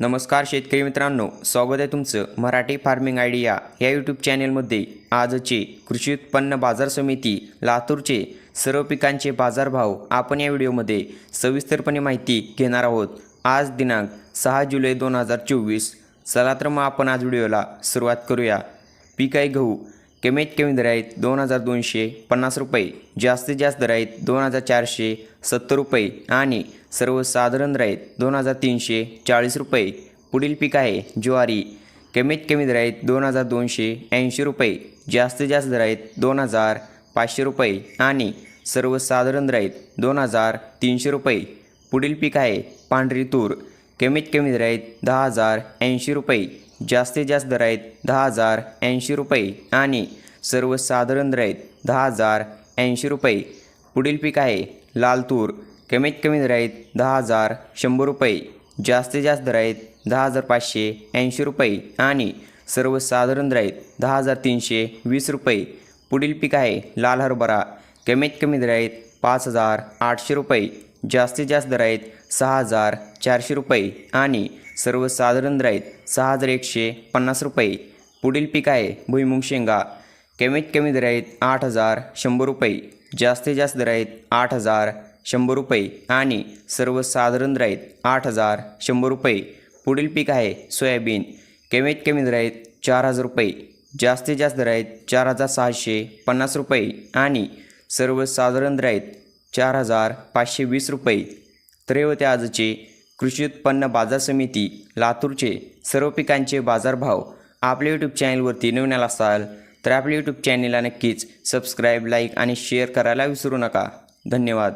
नमस्कार शेतकरी मित्रांनो स्वागत आहे तुमचं मराठी फार्मिंग आयडिया या यूट्यूब चॅनेलमध्ये. आजचे कृषी उत्पन्न बाजार समिती लातूरचे सर्व पिकांचे बाजारभाव आपण या व्हिडिओमध्ये सविस्तरपणे माहिती घेणार आहोत. आज दिनांक सहा जुलै दोन हजार चोवीस. चला तर मग आपण आज व्हिडिओला सुरुवात करूया. पीक आहे गहू कमीत कमी दर आहेत दोन हजार दोनशे पन्नास रुपये जास्तीत जास्त दर आहेत दोन हजार चारशे सत्तर रुपये आणि सर्वसाधारण दर आहेत दोन हजार तीनशे चाळीस रुपये. पुढील पीक आहे ज्वारी. कमीत कमी दर आहेत दोन हजार दोनशे ऐंशी रुपये जास्तीत जास्त दर आहेत दोन हजार पाचशे रुपये आणि सर्वसाधारण दर आहेत दोन हजार तीनशे रुपये. पुढील पीक आहे पांढरी तूर. कमीत कमी दर आहेत दहा हजार ऐंशी रुपये. जास्तीत जास्त दर आहेत दहा हजार ऐंशी रुपये आणि सर्वसाधारण दर आहेत दहा हजार ऐंशी रुपये. पुढील पीक आहे लाल तूर कमीत कमी दर आहेत दहा हजार शंभर रुपये. जास्तीत जास्त दर आहेत दहा हजार पाचशे ऐंशी रुपये आणि सर्वसाधारण दर आहेत दहा हजार तीनशे वीस रुपये. पुढील पीक आहे लाल हरभरा. कमीत कमी दर आहेत पाच हजार आठशे रुपये. जास्तीत जास्त दर आहेत सहा हजार चारशे रुपये आणि सर्वसाधारण दर आहेत सहा हजार एकशे पन्नास रुपये. पुढील पीक आहे भुईमुग शेंगा. कमीत कमी दर आहेत आठ हजार शंभर रुपये. जास्तीत जास्त दर आहेत आठ हजार शंभर रुपये आणि सर्वसाधारण दर आहेत आठ हजार शंभर रुपये. पुढील पीक आहे सोयाबीन. कमीत कमी दर आहेत चार हजार रुपये. जास्तीत जास्त दर आहेत चार हजार सहाशे पन्नास रुपये आणि सर्वसाधारण दर आहेत चार हजार पाचशे वीस रुपये. तर आजचे कृषी उत्पन्न बाजार समिती लातूरचे सर्व पिकांचे बाजारभाव आपल्या यूट्यूब चॅनलवरती नवीन असाल तर आपल्या यूट्यूब चॅनलला नक्कीच सबस्क्राईब लाईक आणि शेअर करायला विसरू नका. धन्यवाद.